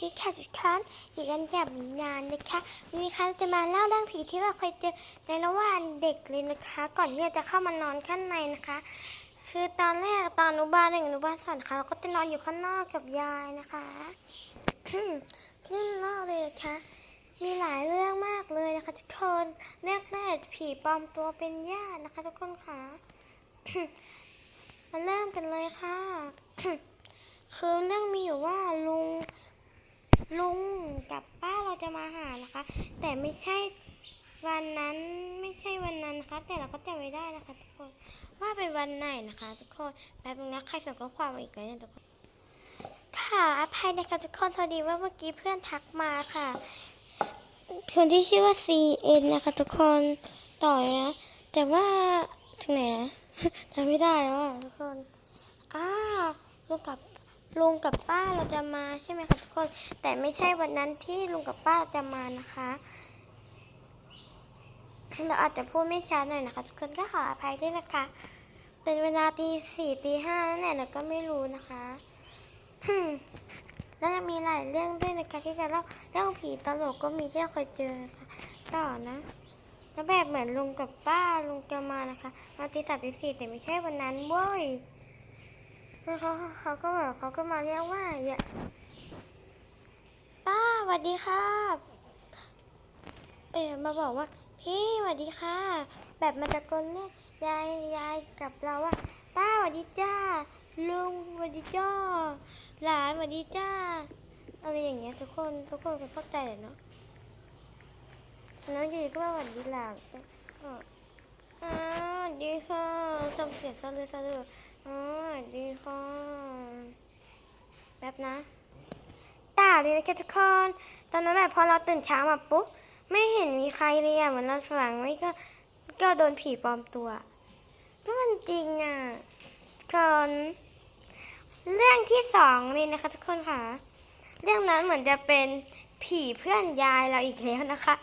ดีค่ะทุกคนอยู่กันแบบนานนะคะวันนี้ค่ะจะมาเล่าเรื่องผีที่เราเคยเจอในระหว่างเด็กเลยนะคะ ก่อนที่จะเข้ามานอนข้างในนะคะ คือตอนแรกตอนอนุบาลหนึ่งอนุบาลสองค่ะเราก็จะนอนอยู่ข้างนอกกับยายนะคะที่เล่าเลยนะคะ มีหลายเรื่องมากเลยนะคะทุกคนแรกแรกผีปลอมตัวเป็นญาตินะคะ ทุกคนค่ะมาเริ่มกันเลยค่ะคือเรื่องมีอยู่ว่าลุงลุงกับป้าเรา จะมาหานะคะ แต่ไม่ใช่วันนั้นไม่ใช่วันนั้นนะคะ แต่เราก็จำไว้ได้นะคะ ทุกคนว่าเป็นวันไหนนะคะ ทุกคนแป๊บนึงนะใครส่งข้อความมาอีกแล้วเนี่ยทุกคนค่ะอภัยนะคะทุกคนสวัสดีว่าเมื่อกี้เพื่อนทักมาค่ะคนที่ชื่อว่า CN นะคะ ทุกคนต่อเลยนะแต่ว่าถึงไหนนะจำไม่ได้แล้วอะทุกคนอ้าวลุงกับ ลุงกับป้าเราจะมาใช่ไหมคะทุกคน แต่ไม่ใช่วันนั้นที่ลุงกับป้าจะมานะคะ เราอาจจะพูดไม่ชัดหน่อยนะคะ ทุกคนก็ขออภัยด้วยนะคะ เป็นเวลาตีสี่ตีห้านั่นแหละเราก็ไม่รู้นะคะแล้วยังมีหลายเรื่องด้วยนะคะที่จะเล่าเรื่องผีตลกก็มีที่เราเคยเจอนะคะต่อนะแล้วแบบเหมือนลุงกับป้าลุงจะมานะคะมาตีสามตีสี่แต่ไม่ใช่วันนั้นเว้ย แล้วเขาเขาก็แบบเขาก็มาเรียกว่าอย่าป้าสวัสดีครับ เออมาบอกว่า พี่สวัสดีค่ะ แบบมาตะโกนเรียกยายยายกับเราว่า ป้าสวัสดีจ้าลุงสวัสดีจ้าหลานสวัสดีจ้าอะไรอย่างเงี้ยทุกคนทุกคนก็เข้าใจเลยเนาะแล้วอยู่ดีก็มาหวัดดีหลังก็อ่าสวัสดีค่ะจำเสียงซะเลยซะเลย อ๋อดีค่ะแป๊บนะตาเลยนะแกทุกคนตอนนั้นแบบพอเราตื่นเช้ามาปุ๊บไม่เห็นมีใครเลยอะเหมือนเราฝังไม่ก็ก็โดนผีปลอมตัว ก็มันจริงอะคนเรื่องที่สองเลยนะคะทุกคนค่ะ เรื่องนั้นเหมือนจะเป็นผีเพื่อนยายเราอีกแล้วนะคะ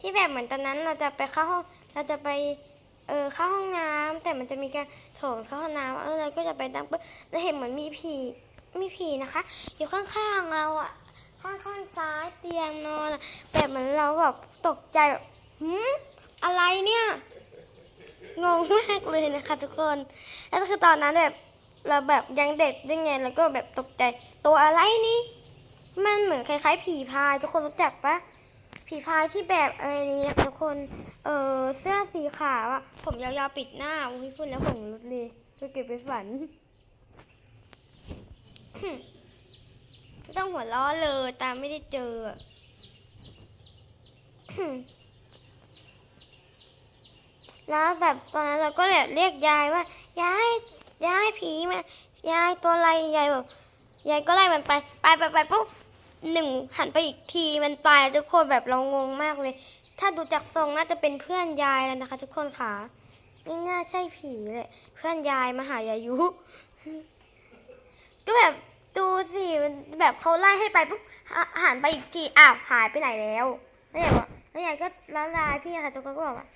ที่แบบเหมือนตอนนั้นเราจะไปเข้าห้องเราจะไป เออเข้าห้องน้ำแต่มันจะมีการโถงเข้าห้องน้ำเออเราก็จะไปตั้งปุ๊บเราเห็นเหมือนมีผีมีผีนะคะ อยู่ข้างๆเราอะข้างๆซ้ายเตียงนอนอะแบบเหมือนเราแบบตกใจแบบหืมอะไรเนี่ยงงมากเลยนะคะทุกคนแล้วคือตอนนั้นแบบเราแบบยังเด็กยังไงแล้วก็แบบตกใจตัวอะไรนี่มันเหมือนคล้ายๆผีพาย ทุกคนรู้จักปะ ผีพายที่แบบเออนี้นะคะทุกคน เออเสื้อสีขาวอะผมยาวๆปิดหน้าอุ้ยพูดแล้วผมรุดเลยจะเก็บไปฝันไม่ต้องหัวล้อเลย ตามไม่ได้เจอแล้วแบบตอนนั้นเราก็แบบเรียกยายว่ายายยายผีมายายตัวอะไรยายแบบยายก็ไล่มันไป ไปไปไปปุ๊บ หนึ่งหันไปอีกทีมันไปทุกคนแบบเรางงมากเลย ถ้าดูจากทรงน่าจะเป็นเพื่อนยายแล้วนะคะ ทุกคนค่ะไม่น่าใช่ผีเลยเพื่อนยายมาหายายุ ก็แบบดูสิมันแบบเขาไล่ให้ไปปุ๊บหันไปอีกทีอ้าวหายไปไหนแล้วแล้วยายบอกแล้วยายก็ละลายพี่ค่ะทุกคนก็บอกว่า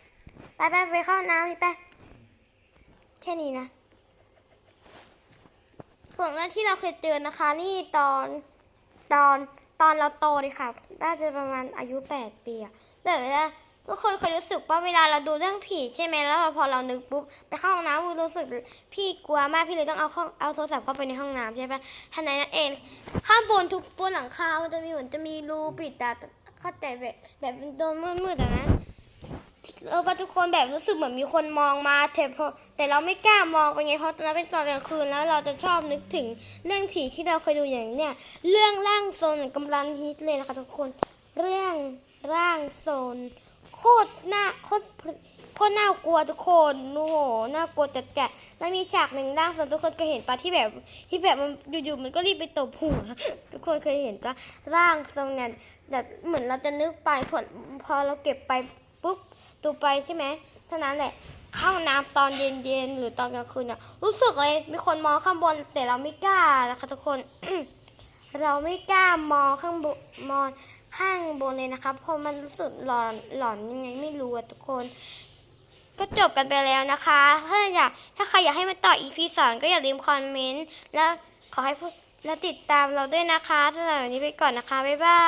ไปไปไปเข้าน้ำนี่ไปแค่นี้นะส่วนแรกที่เราเคยเจอนะคะ นี่ตอนตอน ตอนเราโตเลยค่ะ น่าจะประมาณอายุแปดปีอะแต่เวลาทุกคนเคยรู้สึกว่าเวลาเราดูเรื่องผีใช่ไหมแล้วพอเรานึกปุ๊บไปเข้าห้องน้ำรู้สึกพี่กลัวมากพี่เลยต้องเอาข้องเอาโทรศัพท์เข้าไปในห้องน้ำใช่ปะท่านั้นนะเองข้างบนทุกบนหลังคามันจะมีเหมือนจะมีรูปิดแต่เข้าแต่แบบแบบเป็นโดนมืดๆนะ เออทุกคนแบบรู้สึกเหมือนมีคนมองมาแต่พอแต่เราไม่กล้ามองไปไงเพราะตอนนั้นเป็นตอนกลางคืนแล้วเราจะชอบนึกถึงเรื่องผีที่เราเคยดูอย่างเนี้ยเรื่องร่างโซนกำลังฮิตเลยนะคะทุกคน เรื่องร่างโซนโคตรน่าโคตรโคตรน่ากลัวทุกคนโอ้โหน่ากลัวจัดแกะแล้วมีฉากหนึ่งร่างโซนทุกคนเคยเห็นปะที่แบบที่แบบมันอยู่ๆมันก็รีบไปตบหัวทุกคนเคยเห็นจ้ะร่างทรงเนี่ยแบบเหมือนเราจะนึกไปพอพอเราเก็บไปปุ๊บ ดูไปใช่ไหมเท่านั้นแหละเข้าน้ำตอนเย็นๆหรือตอนกลางคืนอะรู้สึกเลยมีคนมองข้างบนแต่เราไม่กล้านะคะทุกคน เราไม่กล้ามองข้างบนมองข้างบนเลยนะคะเพราะมันรู้สึกหลอนหลอนยังไงไม่รู้อะทุกคน ก็จบกันไปแล้วนะคะ ถ้าอยากถ้าใครอยากให้มาต่อ EP สองก็อย่าลืมคอมเมนต์แล้วขอให้พูดแล้วติดตามเราด้วยนะคะสำหรับวันนี้ไปก่อนนะคะบ๊ายบาย